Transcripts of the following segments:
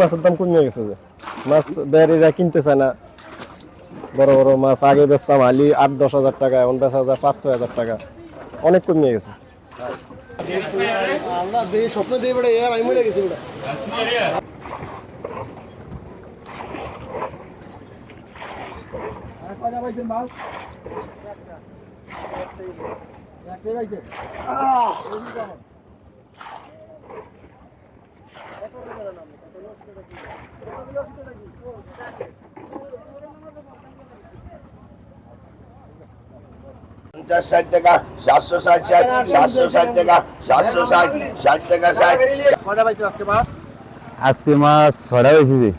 মাছের দাম কমে গেছে যে? মাছ ব্যাপারীরা কিনতে চায় না। বড় বড় মাছ, আগে বেচতাম হালি আট, দশ হাজার টাকা, এখন বেচা যায় পাঁচ, ছয় হাজার টাকা। অনেক কমে গেছে। আমরা স্বপ্ন দিয়ে বেড়ে এর আমি মরে গেছি ওটা পঞ্চাশ ষাট টাকা সাতশো ষাট ষাট সাতশো ষাট টাকা সাতশো ষাট ষাট টাকা ষাট। কয়টা পাইছেন আজকে মাছ? আজকে মাছ ছড়া হয়েছে যে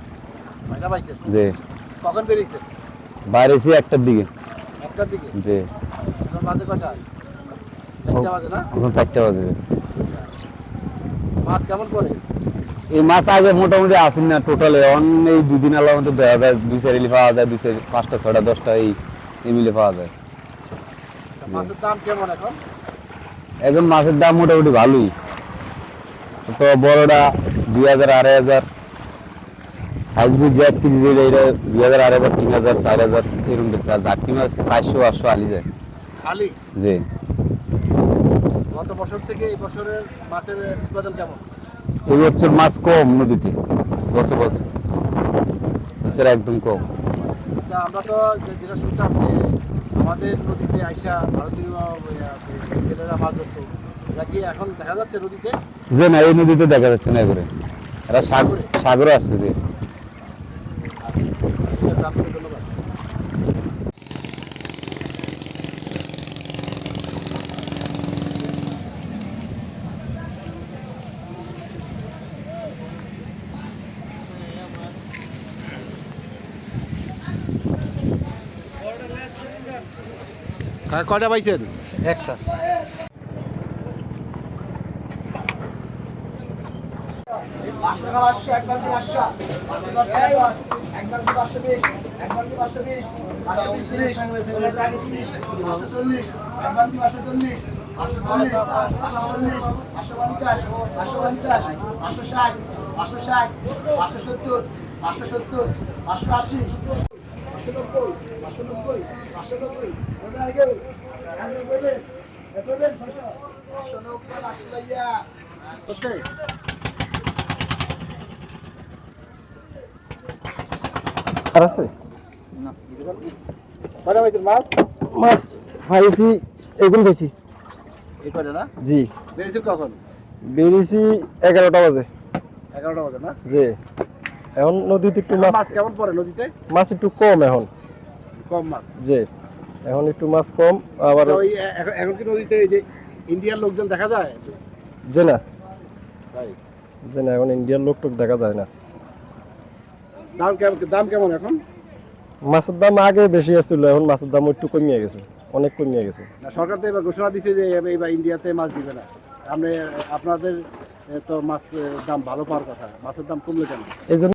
কয়টা পাইছেন? যে কখন বেরিয়েছে? বাইরেছি একটার দিকে। একটার দিকে? যে এখন বাজে কয়টা? চারটা বাজে না? এখন চারটা বাজে। মাছ কেমন করে এই মাছ আগে মোটামুটি আসেন না টোটাল অন এই দুদিন আলার মধ্যে দেওয়া যায় দুই চার ইলি পাওয়া যায় দুই চার পাঁচটা ছটা দশটা এই এই মিলে পাওয়া যায়। আচ্ছা, মাছের দাম কেমন এখন? এখন মাছের দাম মোটামুটি ভালোই। তো বড়টা দুই হাজার আড়াই হাজার। সাইজ বুঝ এক কেজি যেটা এটা দুই হাজার আড়াই হাজার তিন হাজার চার হাজার এরকম বেশি। আর জাকি মাছ চারশো আটশো আলি যায়। খালি? যে গত বছর থেকে এই বছরের মাছের উৎপাদন কেমন? এই বছর মাছ কম নদীতে বছর বছর বছর একদম কম আচ্ছা আমরা তো যেটা শুনতাম যে আমাদের নদীতে আইসা ভারতীয় জেলেরা মাছ ধরতো এখন দেখা যাচ্ছে নদীতে যে না এই নদীতে দেখা যাচ্ছে না করে এরা সাগর সাগরে আসছে যে ঠিক আছে আপনাকে ধন্যবাদ কা- কয়টা পাইছেন একটা পাঁচশো টাকা পাঁচশো একবার দিয়ে পাঁচশো পাঁচশো দশ টাকা দশ একবার দিয়ে পাঁচশো বিশ একবার দিয়ে পাঁচশো বিশ পাঁচশো বিশ তিরিশ একবার দিয়ে আগে তিরিশ পাঁচশো চল্লিশ পাঁচশো চল্লিশ পাঁচশো চল্লিশ পাঁচশো চল্লিশ পাঁচশো পঞ্চাশ পাঁচশো পঞ্চাশ পাঁচশো ষাট পাঁচশো ষাট পাঁচশো সত্তর পাঁচশো সত্তর পাঁচশো আশি পাঁচশো নব্বই পাঁচশো নব্বই পাঁচশো নব্বই এবার আগে আগে বলবেন বলবেন পাঁচশো পাঁচশো নব্বই পাঁচশো ভাইয়া। ওকে। আর আছে? কয়টা পাইছেন মাছ? মাছ পাইছি এগুলো পাইছি এই না? জি। বেরিয়েছিল কখন? বেরিয়েছি এগারোটা বাজে। এগারোটা বাজে না? যে এখন নদীতে একটু মাছ মাছ কেমন পড়ে নদীতে? মাছ একটু কম এখন। কম মাছ? যে এখন একটু মাছ কম আবার এখন কি নদীতে এই যে ইন্ডিয়ার লোকজন দেখা যায়? যে না। যে না এখন ইন্ডিয়ার লোক টোক দেখা যায় না। দাম কেমন দাম কেমন এখন? মাছের দাম আগে বেশি আসছিল এখন মাছের দাম একটু কমিয়ে গেছে অনেক কমিয়ে গেছে। সরকার তো এবার ঘোষণা দিছে যে এবার ইন্ডিয়াতে মাছ দিবে না। আপনি আপনাদের তো মাছ দাম ভালো পাওয়ার কথা মাছের দাম কমলে কেন? এই জন্য